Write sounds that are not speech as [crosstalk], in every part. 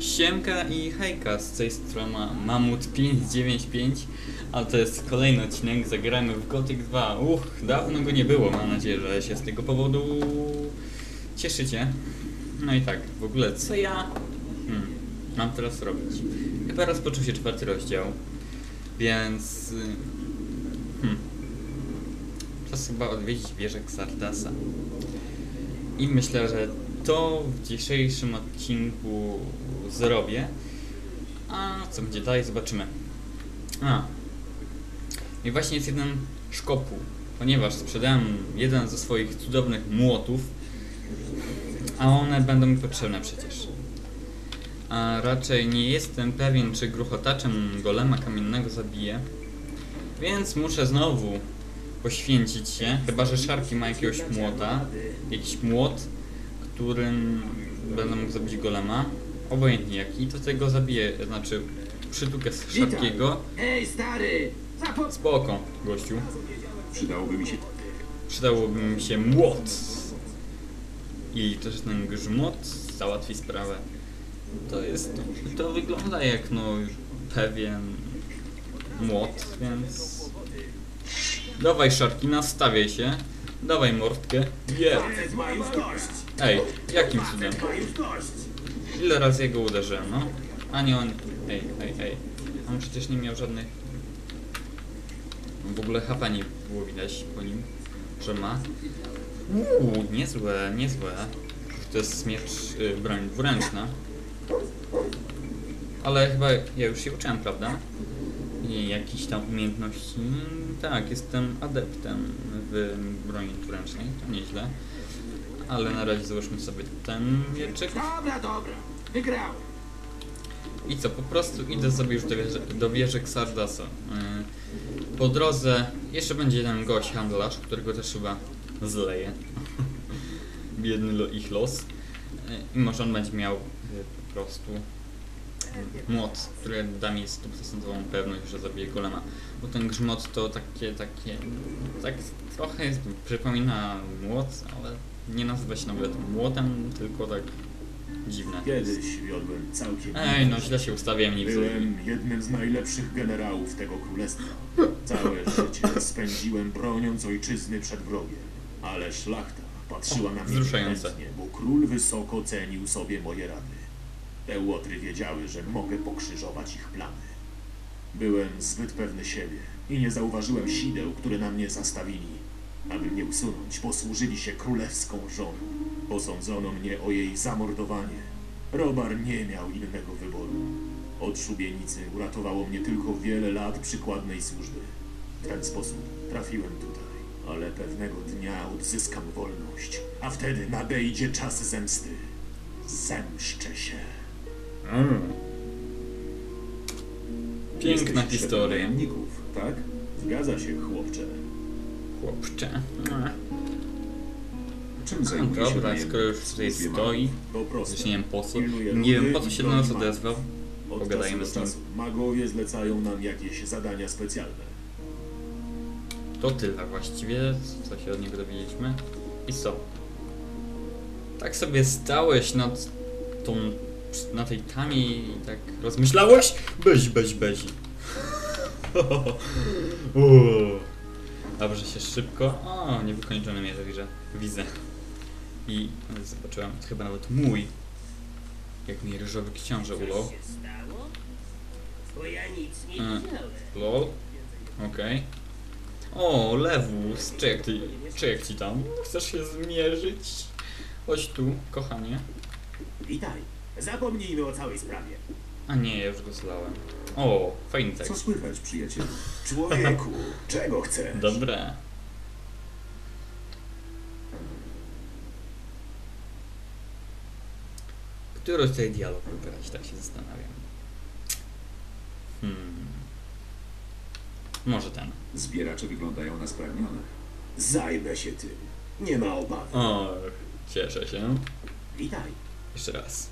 Siemka i hejka, z tej strony Mamut 595, a to jest kolejny odcinek, zagramy w Gothic 2. Uch, dawno go nie było, mam nadzieję, że się z tego powodu cieszycie. No i tak, w ogóle co ja hmm, mam teraz robić? Chyba rozpoczął się czwarty rozdział, więc... y, Hmm, czas chyba odwiedzić wieżę Xardasa. I myślę, że to w dzisiejszym odcinku zrobię. A co będzie dalej, zobaczymy. A. I właśnie jest jeden szkopuł, ponieważ sprzedałem jeden ze swoich cudownych młotów, a one będą mi potrzebne przecież. A raczej nie jestem pewien, czy gruchotaczem golema kamiennego zabiję, więc muszę znowu poświęcić się, chyba że Szarki ma jakiegoś młota, jakiś młot, którym będę mógł zabić golema, obojętnie jaki, to tego zabiję, znaczy przytukę z Szarkiego, Ej, stary! Zapo... spoko, gościu, Przydałoby mi się. przydałby mi się młot i też ten grzmot załatwi sprawę. To jest, to wygląda jak no pewien młot, więc dawaj Szarki, nastawiaj się, dawaj mordkę, je. Facet ma już dość! Ej, jakim cudem? Ile razy jego uderzyłem, no? A nie on. Ej, ej, ej. On przecież nie miał żadnych. W ogóle HP nie było widać po nim, że ma. Uuu, niezłe, niezłe. To jest miecz, y, broń dwuręczna. Ale chyba ja już się uczyłem, prawda? I jakiś tam umiejętności. Tak, jestem adeptem w broni dwuręcznej, to nieźle. Ale na razie załóżmy sobie ten mieczyk. Dobra, dobra. Wygrałem. I co, po prostu idę sobie już do wieży, do wieży Xardasa. Yy, Po drodze jeszcze będzie jeden gość, handlarz, którego też chyba zleje. [laughs] Biedny ich los. Yy, I może on będzie miał yy, po prostu yy, młot, który da mi stuprocentową pewność, że zabije golema. Bo ten grzmot to takie, takie, tak trochę jest, przypomina młot, ale nie nazywa się nawet młotem, tylko tak dziwne. Kiedyś wiodłem całkiem. Ej, no źle się ustawiłem, widzę. Byłem jednym z najlepszych generałów tego królestwa. Całe życie spędziłem broniąc ojczyzny przed wrogiem. Ale szlachta patrzyła na mnie Wzruszające. bo król wysoko cenił sobie moje rady. Te łotry wiedziały, że mogę pokrzyżować ich plany. Byłem zbyt pewny siebie i nie zauważyłem sideł, które na mnie zastawili. Aby mnie usunąć, posłużyli się królewską żoną. Posądzono mnie o jej zamordowanie. Robar nie miał innego wyboru. Od szubienicy uratowało mnie tylko wiele lat przykładnej służby. W ten sposób trafiłem tutaj. Ale pewnego dnia odzyskam wolność, a wtedy nadejdzie czas zemsty. Zemszczę się. Mm. Piękna Jesteś historia. najemników, tak? Zgadza się, chłopcze. Chłopcze. Mm. Czym No zajmuje się dobra, skoro już tutaj stoi, nie wiem po co, nie wiem po co się do nas odezwał. Od Pogadajmy z nim. magowie zlecają nam jakieś zadania specjalne. To tyle właściwie, co się od niego dowiedzieliśmy. I co? Tak sobie stałeś nad tą, na tej tamie i tak rozmyślałeś? Beź, beź, beź. [laughs] Uuu. Dobrze się szybko. O, niewykończony mierze widzę. Widzę. I zobaczyłem, chyba nawet mój. Jak mi ryżowy książę ulał. Bo ja nic nie E. widziałem. Lol. Okej. O, Lewus, czy jak, ty, czy jak ci tam? Chcesz się zmierzyć? Chodź tu, kochanie. Witaj. Zapomnijmy o całej sprawie. A nie, ja już go zlałem. O, fajny Co tekst. słychać, przyjacielu? Człowieku, [laughs] czego chcesz? Dobre. Który tutaj dialog wybrać, tak się zastanawiam. Hmm. Może ten. Zbieracze wyglądają na spragnionych. Zajmę się tym. Nie ma obawy. O, cieszę się. Witaj. Jeszcze raz.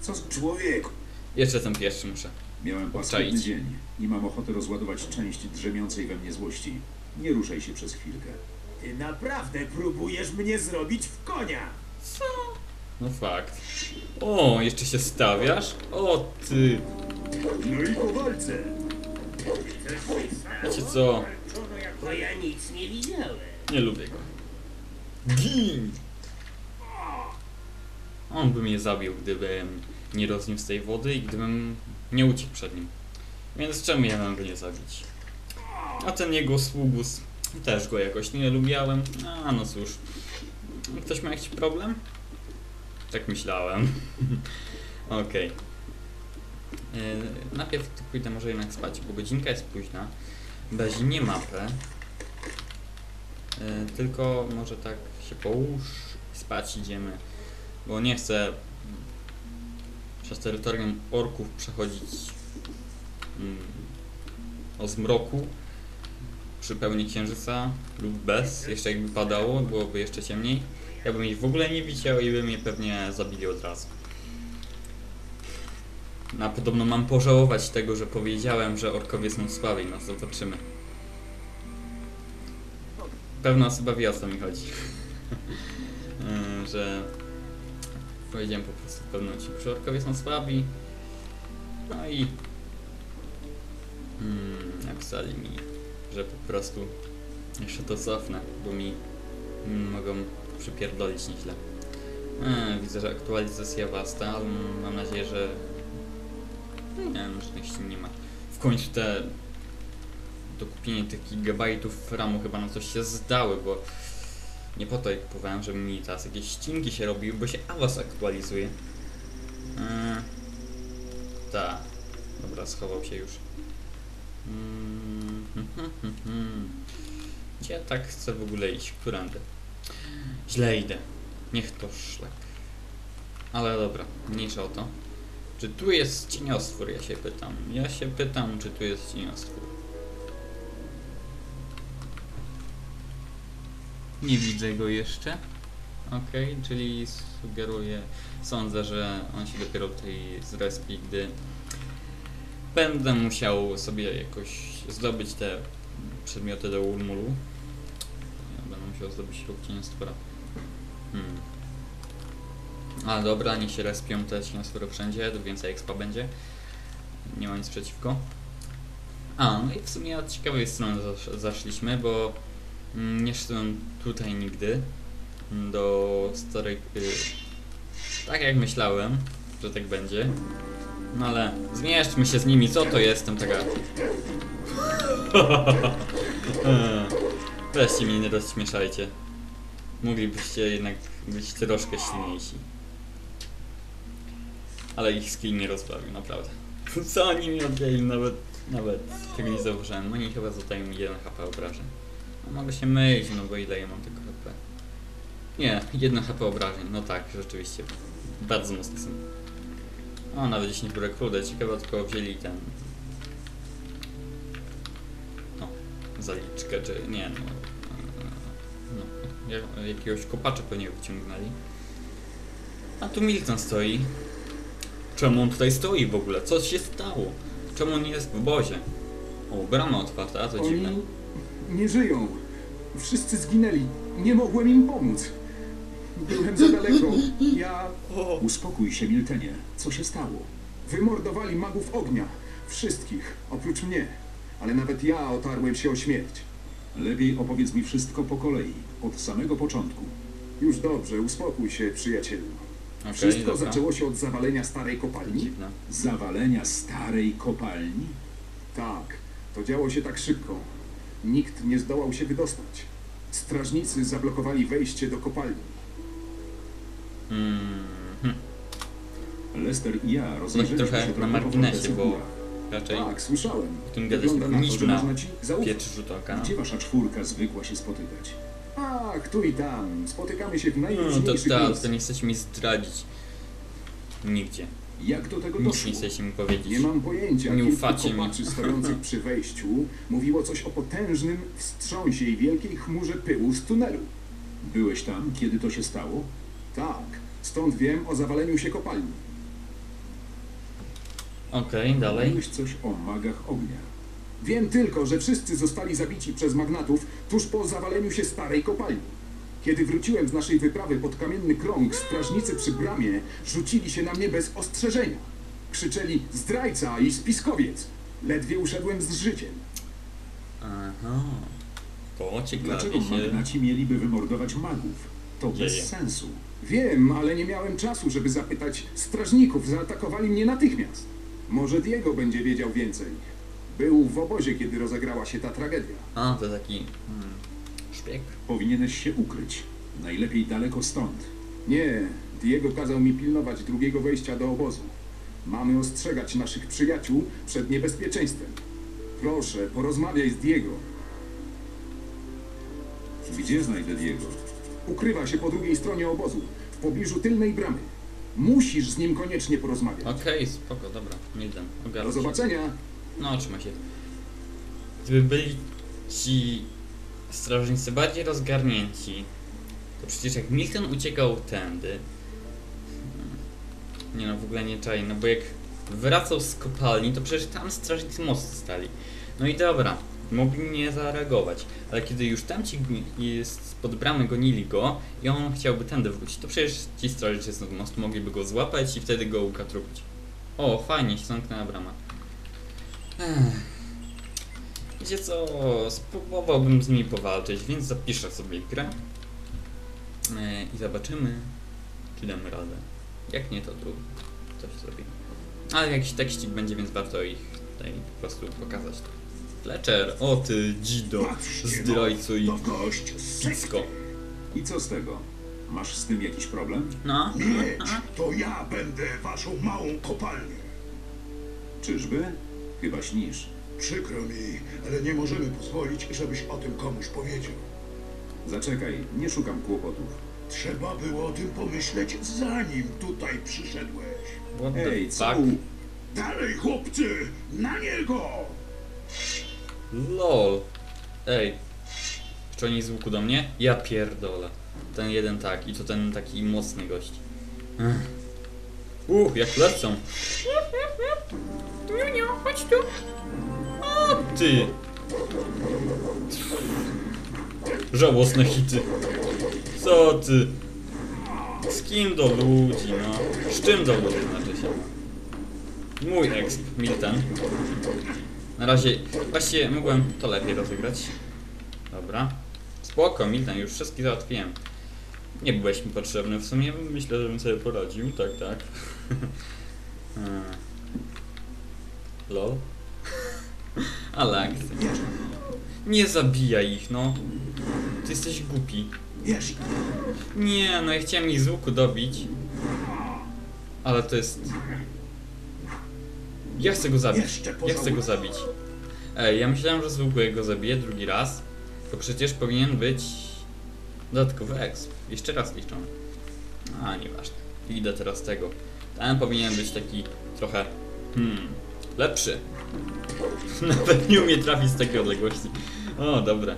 Co z... Człowieku. Jeszcze ten pierwszy muszę. Miałem Obczaić. paskudny dzień i mam ochotę rozładować część drzemiącej we mnie złości. Nie ruszaj się przez chwilkę. Ty naprawdę próbujesz mnie zrobić w konia. Co? No fakt. O, jeszcze się stawiasz? O ty! No i po walce. Wiecie co? Bo ja nic nie widziałem. Nie lubię go. Gin! On by mnie zabił, gdybym nie rozniósł tej wody i gdybym nie uciekł przed nim. Więc czemu ja mam go nie zabić? A ten jego sługus, też go jakoś nie lubiałem. A no cóż. Ktoś ma jakiś problem? Tak myślałem. [laughs] Okej. Yy, Najpierw tu pójdę może jednak spać, bo godzinka jest późna. Bez nie mapę. E, Tylko może tak się połóż spać idziemy, bo nie chcę przez terytorium orków przechodzić mm, o zmroku przy pełni księżyca lub bez, jeszcze jakby padało, byłoby jeszcze ciemniej. Ja bym ich w ogóle nie widział i by mnie pewnie zabili od razu. No, A podobno mam pożałować tego, że powiedziałem, że orkowie są słabi, no zobaczymy. Pewna osoba wie o co mi chodzi. [laughs] Że powiedziałem po prostu w że orkowie są słabi. No i mm, napisali mi, że po prostu jeszcze to cofnę, bo mi mm, mogą przypierdolić nieźle. Yy, widzę, że aktualizacja wasta, mam nadzieję, że nie wiem, że jeśli nie ma. W końcu te dokupienie tych gigabajtów RAMu chyba na coś się zdały, bo nie po to je kupowałem, żeby mi teraz jakieś ścinki się robiły, bo się AWAS aktualizuje. Yy, ta. Dobra, schował się już. Mm. Gdzie [laughs] ja tak chcę w ogóle iść? Którędy? Źle idę. Niech to szlak. Ale dobra, mniejsza o to. Czy tu jest cieniostwór, ja się pytam. Ja się pytam, czy tu jest cieniostwór. Nie widzę go jeszcze. Okej, czyli sugeruję, sądzę, że on się dopiero tutaj zrespi, gdy będę musiał sobie jakoś zdobyć te przedmioty do Ulmulu. Ja będę musiał zdobyć róg cieniostwora. Hmm. A dobra, nie się respią te cieniostwory wszędzie, to więcej expa będzie. Nie ma nic przeciwko. A, no i w sumie od ciekawej strony zasz- zaszliśmy, bo nie szedłem tutaj nigdy mm, do starej... Y, tak jak myślałem, że tak będzie. No ale zmierzmy się z nimi, co to jestem taka... [laughs] Weźcie mnie, nie rozśmieszajcie. Moglibyście jednak być troszkę silniejsi. Ale ich skill nie rozprawił, naprawdę. [laughs] Co oni mi odjęli, nawet, nawet tego nie zauważyłem. Oni chyba zadają mi 1 HP obrażeń. No mogę się mylić, no bo ile ja mam tego HP? Nie, 1 HP obrażeń, no tak, rzeczywiście. Bardzo mocny są. O, nawet 10 burek rude, ciekawe tylko wzięli ten... No, zaliczkę, czy nie, no... no jak- jakiegoś kopacza pewnie wyciągnęli. A tu Milton stoi. Czemu on tutaj stoi w ogóle? Co się stało? Czemu on nie jest w obozie? O, brama otwarta, a to dziwne. Oni nie żyją. Wszyscy zginęli. Nie mogłem im pomóc. Byłem za daleko. Ja... Uspokój się, Miltenie. Co się stało? Wymordowali magów ognia. Wszystkich, oprócz mnie. Ale nawet ja otarłem się o śmierć. Lepiej opowiedz mi wszystko po kolei, od samego początku. Już dobrze, uspokój się, przyjacielu. Okej, Wszystko dobra. zaczęło się od zawalenia starej kopalni? Dziwne. Zawalenia starej kopalni? Tak, to działo się tak szybko. Nikt nie zdołał się wydostać. Strażnicy zablokowali wejście do kopalni. Mm, Lester i ja no rozejrzeliśmy trochę na marginesie, bo raczej Tak, słyszałem. w tym gadaliśmy Wygląda na to, powinniśmy że na można ci zaufać. pierwszy rzut oka. Gdzie wasza czwórka zwykła się spotykać? Ach, tu i tam. Spotykamy się w No to najróżniejszych teraz, to miejscach. nie chcecie mi zdradzić. Nigdzie. Jak do tego doszło? mi powiedzieć. Nie mam pojęcia. Nie ufacie mi. stojących przy wejściu mówiło coś o potężnym wstrząsie i wielkiej chmurze pyłu z tunelu. Byłeś tam, kiedy to się stało? Tak. Stąd wiem o zawaleniu się kopalni. Okej, dalej. Mówiłeś coś o magach ognia. Wiem tylko, że wszyscy zostali zabici przez magnatów tuż po zawaleniu się starej kopalni. Kiedy wróciłem z naszej wyprawy pod kamienny krąg, strażnicy przy bramie rzucili się na mnie bez ostrzeżenia. Krzyczeli zdrajca i spiskowiec. Ledwie uszedłem z życiem. Aha. To Dlaczego ciekawie się... magnaci mieliby wymordować magów? To Dzieje. bez sensu. Wiem, ale nie miałem czasu, żeby zapytać strażników. Zaatakowali mnie natychmiast. Może Diego będzie wiedział więcej. Był w obozie, kiedy rozegrała się ta tragedia. A, to taki... Hmm, szpieg? Powinieneś się ukryć. Najlepiej daleko stąd. Nie, Diego kazał mi pilnować drugiego wejścia do obozu. Mamy ostrzegać naszych przyjaciół przed niebezpieczeństwem. Proszę, porozmawiaj z Diego. Gdzie znajdę Diego? Ukrywa się po drugiej stronie obozu, w pobliżu tylnej bramy. Musisz z nim koniecznie porozmawiać. Okej, spoko, dobra. Milden, Do ogarnę się. zobaczenia. No, trzyma się. Gdyby byli ci strażnicy bardziej rozgarnięci, to przecież jak Milton uciekał tędy... hmm, Nie no, w ogóle nie czai, no bo jak wracał z kopalni, to przecież tam strażnicy mocno stali. No i dobra, mogli nie zareagować, ale kiedy już tam ci gni- spod bramy gonili go i on chciałby tędy wrócić, to przecież ci strażnicy z mostu mogliby go złapać i wtedy go ukatrupić. O, fajnie, zamknęła brama. Ech. Wiecie co, spróbowałbym z nimi powalczyć, więc zapiszę sobie grę e, i zobaczymy, czy damy radę. Jak nie, to tu coś zrobimy. Ale jakiś tekścik będzie, więc warto ich tutaj po prostu pokazać. Fletcher, o ty dzido, zdrajco i gość z picko. I co z tego? Masz z tym jakiś problem? No, Miecz, to ja będę waszą małą kopalnię. Czyżby? Chyba śnisz. Przykro mi, ale nie możemy pozwolić, żebyś o tym komuś powiedział. Zaczekaj, nie szukam kłopotów. Trzeba było o tym pomyśleć, zanim tutaj przyszedłeś. what the Ej, co? fuck? Dalej, chłopcy, na niego! LOL. Ej. Czy oni z łuku do mnie? Ja pierdolę. Ten jeden tak i to ten taki mocny gość. Uch, jak lecą. Junio, [laughs] chodź tu. O ty. Żałosne hity. Co ty? Z kim do ludzi, no? Z czym do ludzi, znaczy się. Mój exp, Milton. Na razie, właściwie mogłem to lepiej rozegrać. Dobra. Spoko, Milton, już wszystkich załatwiłem. Nie byłeś mi potrzebny w sumie, myślę, że bym sobie poradził, tak, tak. Hmm. [laughs] Lol. Ale akcja. Nie zabijaj ich, no. Ty jesteś głupi. Nie, no ja chciałem ich z łuku dobić. Ale to jest... Ja chcę go zabić. Ja chcę go zabić. Ej, ja myślałem, że z łuku jak go zabiję drugi raz. To przecież powinien być... Dodatkowy exp. Jeszcze raz liczony. A, nieważne. Idę teraz tego. Ten powinien być taki trochę... Hmm... Lepszy. [laughs] Nawet nie umie trafić z takiej odległości. O, dobra.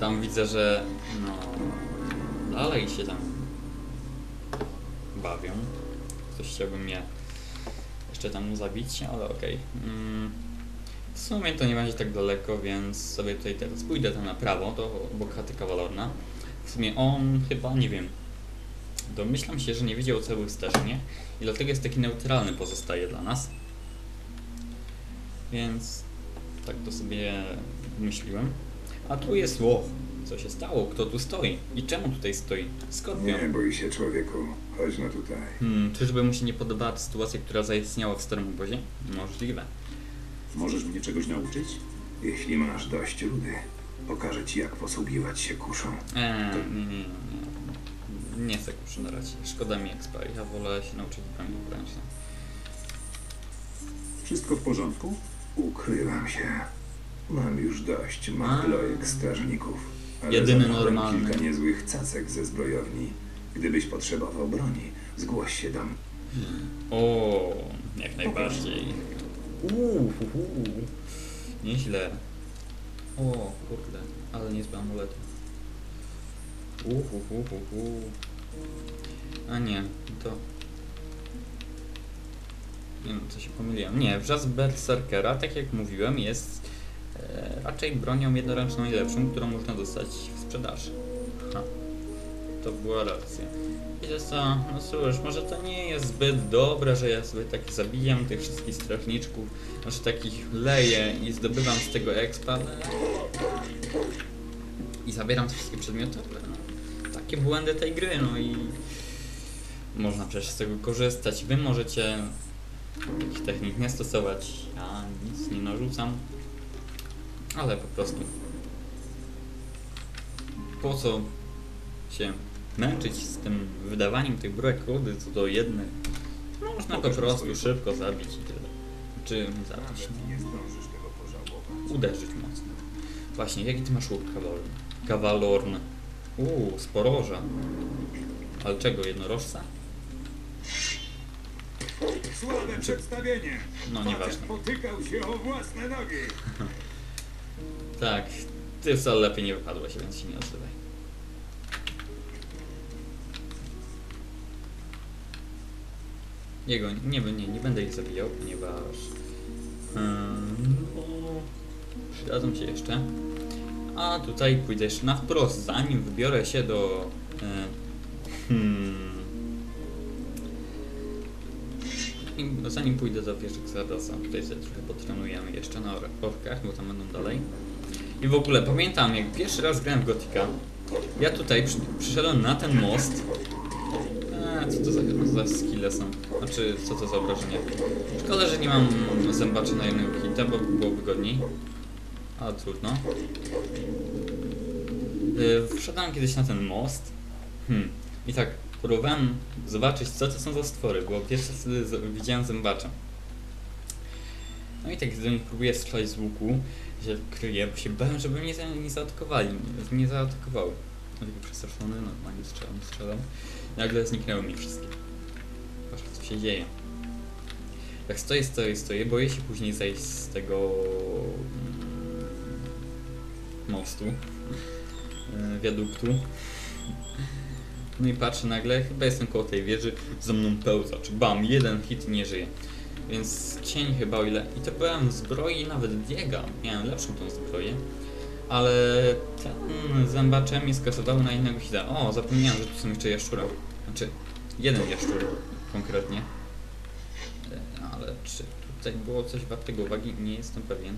Tam widzę, że no dalej się tam bawią. Ktoś chciałby mnie jeszcze tam zabić, ale okej. Mm, w sumie to nie będzie tak daleko, więc sobie tutaj teraz pójdę tam na prawo, do obok chaty kawalorna. W sumie on chyba, nie wiem, domyślam się, że nie widział całych stężnie i dlatego jest taki neutralny pozostaje dla nas. Więc tak to sobie myśliłem. A tu jest łoch. Co się stało? Kto tu stoi? I czemu tutaj stoi? Skorpion. Nie bój się, człowieku. Chodź no tutaj. Hmm, czyżby mu się nie podobała ta sytuacja, która zaistniała w starym obozie? Możliwe. Możesz mnie czegoś nauczyć? Jeśli masz dość rudy, pokażę ci, jak posługiwać się kuszą. Eee, nie, nie, nie, nie. Nie chcę kuszy na razie. Szkoda mi expa. Ja wolę się nauczyć broni ręcznej. Wszystko w porządku? Ukrywam się. Mam już dość A. machlojek strażników. Ale Jedyny zabrałem normalny. kilka niezłych cacek ze zbrojowni. Gdybyś potrzebował broni, zgłoś się do mnie. O, jak najbardziej. Uuu. Nieźle. O, kurde, ale niezłe amulety. Uuu, hu, hu, hu, hu. A nie, to... Nie wiem, co się pomyliłem. Nie, wrzask Berserkera, tak jak mówiłem, jest e, raczej bronią jednoręczną i lepszą, którą można dostać w sprzedaży. Ha. To była racja. Wiecie co, no cóż, może to nie jest zbyt dobre, że ja sobie tak zabijam tych wszystkich strażniczków, znaczy takich leję i zdobywam z tego expa, ale... I zabieram te wszystkie przedmioty, ale no, takie błędy tej gry, no i... Można przecież z tego korzystać. Wy możecie takich technik nie stosować, ja nic nie narzucam, ale po prostu po co się męczyć z tym wydawaniem tych brek rudy co do jednej. Można po prostu szybko zabić i tyle. Czy zabić, no. Uderzyć mocno. Właśnie, jaki ty masz łuk kawalorny? Uuu, sporoża. Ale czego, jednorożca? Słabe przedstawienie. No, nieważne. potykał się o własne nogi. [laughs] Tak, ty wcale lepiej nie wypadłeś, więc się nie odzywaj. Jego, nie, nie, nie będę ich zabijał, ponieważ... Hmm, bo przydadzą się jeszcze. A tutaj pójdę jeszcze na wprost, zanim wybiorę się do... E, hmm, i zanim pójdę do wieży Xardosa, tutaj sobie trochę potrenujemy jeszcze na or- orkach, bo tam będą dalej. I w ogóle pamiętam, jak pierwszy raz grałem w Gotika, ja tutaj przy, przyszedłem na ten most. Eee, co to za, za skille są? Znaczy, co to za obrażenia? Szkoda, że nie mam zębaczy na jednego hita, bo było wygodniej. Ale trudno. Yy, wszedłem kiedyś na ten most. Hmm. I tak, próbowałem zobaczyć, co to są za stwory, bo pierwszy raz wtedy widziałem zębacza. No i tak, gdy próbuję strzelać z łuku, się kryję, bo się bałem, żeby mnie nie zaatakowali, nie zaatakowały. No taki przestraszony, normalnie strzelam, strzelam. Nagle zniknęły mi wszystkie. Patrz, co się dzieje. Tak stoję, stoję, stoję, boję się później zejść z tego mostu, e, wiaduktu. No i patrzę nagle, chyba jestem koło tej wieży, za mną pełza, czy bam, jeden hit nie żyje. Więc cień chyba o ile... I to byłem zbroi nawet Diega, miałem lepszą tą zbroję. Ale ten zębacze mnie skasowały na innego hita. O, zapomniałem, że tu są jeszcze jaszczura. Znaczy, jeden jaszczur konkretnie. E, Ale czy tutaj było coś wartego uwagi? Nie jestem pewien.